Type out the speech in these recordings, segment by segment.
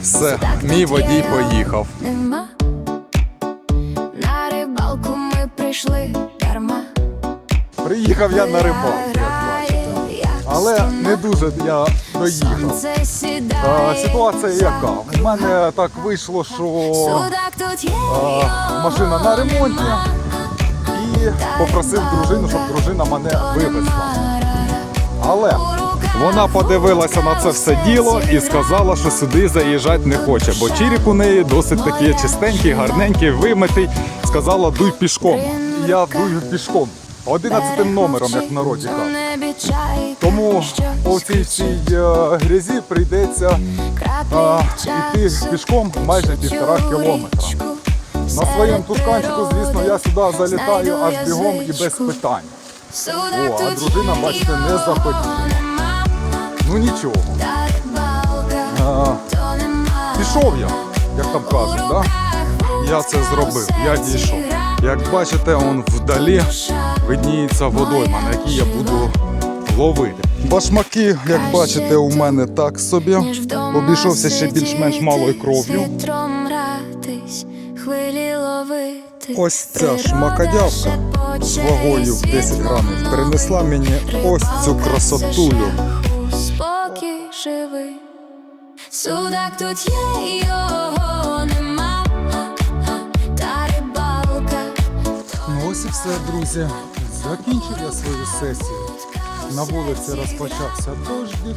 Все, мій водій поїхав. Нема. На рибалку ми прийшли дарма. Приїхав я на рибалку, як бачите. Але не дуже я доїхав. А, ситуація яка? У мене так вийшло, що а, машина на ремонті попросив дружину, щоб дружина мене вивезла. Але вона подивилася на це все діло і сказала, що сюди заїжджати не хоче, бо череп у неї досить такий чистенький, гарненький, вимитий. Сказала, дуй пішком. Я дую пішком. 11 номером, як в народі кажуть. Тому по цій всій е, грязі прийдеться а, йти пішком майже півтора кілометра. На своєму тушканчику, звісно, я сюди залітаю аж бігом і без питань. О, а дружина, бачите, не захотіла. Ну нічого. А, пішов я, як там кажуть, да? я це зробив, я дійшов. Як бачите, он вдалі видніється водойма, на якій я буду ловити. Башмаки, як бачите, у мене так собі. Обійшовся ще більш-менш малою кров'ю. Ось ця ж макадявка з вагою в 10 грамів принесла мені ось цю красотулю. Спокій живий. Судак тут є, його нема. Та рибалка. Ну ось і все, друзі. Закінчив я свою сесію. На вулиці розпочався дощик.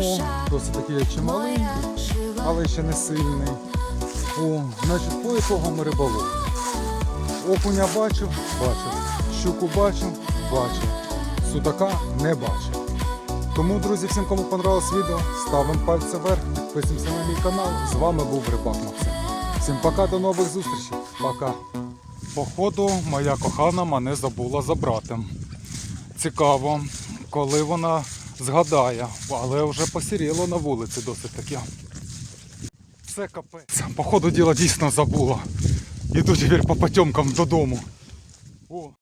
О, досить такий чималий, але ще не сильний. О, значить, по ітогам риболовлі. Окуня бачив, бачив. Щуку бачив, бачив. Судака не бачив. Тому, друзі, всім, кому понравилось відео, ставимо пальці вверх, підписуємося на мій канал. З вами був Рибак Максим. Всім пока, до нових зустрічей. Пока. Походу, моя кохана мене забула забрати. Цікаво, коли вона згадає, але вже посіріло на вулиці досить таке. Це капець. Походу діла дійсно забула. Іду тепер по потемкам додому. О.